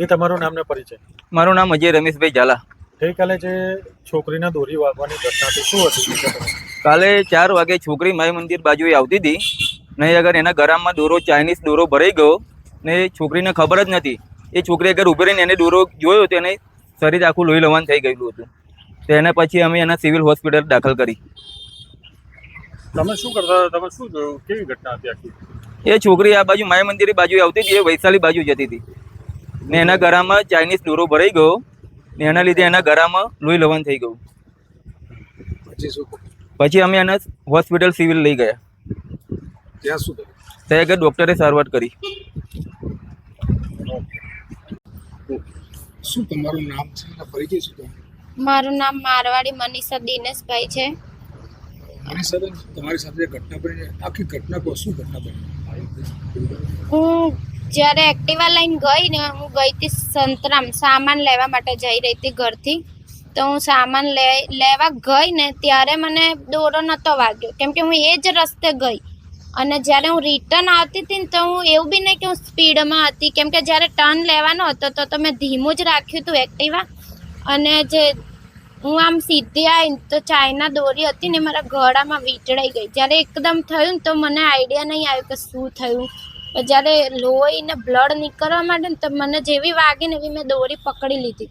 એ તમારું નામ ને પરિચય? મારું નામ અજય રમેશભાઈ ઝાલા. ગઈકાલે જે છોકરીના દોરી વાગવાની ઘટના હતી? શું હતી કાલે ચાર વાગે છોકરી માય મંદિર બાજુએ આવતી હતી. નહીં અગર એના ગરામમાં દોરો ચાઇનીઝ દોરો ભરાઈ ગયો ને છોકરીને ખબર જ નથી. એ છોકરી અગર રહીને એને દોરો જોયો તો એને શરીર આખું લોહી લવાન થઈ ગયેલું હતું. તો એના પછી અમે એના સિવિલ હોસ્પિટલ દાખલ કરી. તમે શું કરતા તમે શું જોયું? કેવી ઘટના હતી આખી? એ છોકરી આ બાજુ માય મંદિર બાજુ આવતી હતી એ વૈશાલી બાજુ જતી હતી. ને એના ગળામાં ચાઇનીઝ દોરો ભરાઈ ગયો ને એના લીધે એના ગળામાં લોહી લવણ થઈ ગયું. પછી અમે એને હોસ્પિટલ સિવિલ લઈ ગયા. ત્યાં શું ત્યાં આગળ ડૉક્ટરે સારવાર કરી. શું તમારું નામ છે? પરિચય શું મારું નામ મારવાડી મનીષા દિનેશભાઈ છે. મારી સાથે તમારી સાથે ઘટના બની. આખી ઘટના કહો શું ઘટના બની? હું જ્યારે એક્ટિવા લઈને ગઈ ને, હું ગઈ હતી સંતરામ, સામાન લેવા માટે જઈ રહી હતી ઘરથી. તો હું સામાન લે, લેવા ગઈ ને, ત્યારે મને દોરો નહોતો વાગ્યો. કેમ કે હું એ જ રસ્તે ગઈ. અને જ્યારે હું રિટર્ન આવતી હતી ને, તો હું એવું બી નહીં કે હું સ્પીડમાં હતી. કેમ કે જ્યારે ટર્ન લેવાનો હતો તો મેં ધીમું જ રાખ્યું હતું એક્ટિવા. અને જે હું આમ સીધી આવી તો ચાઇના દોરી હતી ને મારા ગળામાં વીંટળાઈ ગઈ. જ્યારે એકદમ થયું ને તો મને આઈડિયા નહીં આવ્યો કે શું થયું. જ્યારે લોહી ને બ્લડ નીકળવા માંડે ને તો મને જેવી વાગી ને એવી મેં દોરી પકડી લીધી.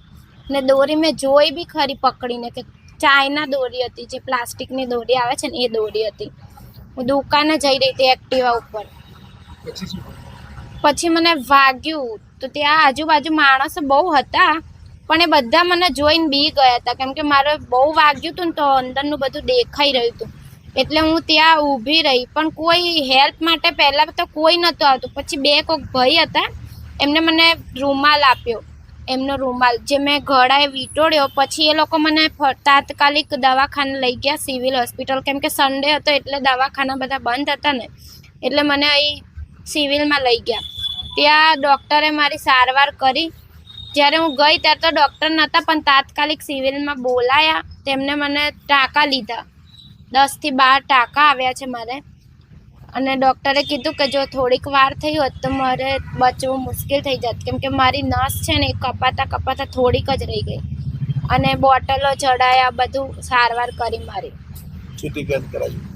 ને દોરી મેં જોઈ બી ખરી પકડીને કે ચાઇના દોરી હતી જે પ્લાસ્ટિકની દોરી આવે છે ને એ દોરી હતી. હું દુકાને જઈ રહી હતી એક્ટિવા ઉપર. પછી મને વાગ્યું તો ત્યાં આજુબાજુ માણસો બહુ હતા. પણ એ બધા મને જોઈને બી ગયા હતા. કેમ કે મારે બહુ વાગ્યું હતું ને તો અંદરનું બધું દેખાઈ રહ્યું હતું. એટલે હું ત્યાં ઊભી રહી. પણ કોઈ હેલ્પ માટે પહેલાં તો કોઈ નહોતું આવતું. પછી બે કોઈક ભાઈ હતા. એમને મને રૂમાલ આપ્યો. એમનો રૂમાલ. જે મેં ઘડાએ વીંટોળ્યો. પછી એ લોકો મને તાત્કાલિક દવાખાને લઈ ગયા, સિવિલ હોસ્પિટલ. કેમ કે સન્ડે હતો એટલે દવાખાના બધા બંધ હતા ને. એટલે મને અહીં સિવિલમાં લઈ ગયા. ત્યાં ડૉક્ટરે મારી સારવાર કરી. જ્યારે હું ગઈ ત્યારે તો ડૉક્ટર નહોતા પણ તાત્કાલિક સિવિલમાં બોલાયા. તેમને મને ટાંકા લીધા. દસથી બાર ટાંકા આવ્યા છે મારે. અને ડૉક્ટરે કીધું કે જો થોડીક વાર થઈ હોત તો મારે બચવું મુશ્કેલ થઈ જાત. કેમ કે મારી નસ છે ને એ કપાતા કપાતા થોડીક જ રહી ગઈ. અને બોટલો ચડાયા, બધું સારવાર કરી મારી. છૂટી કેમ કરાયું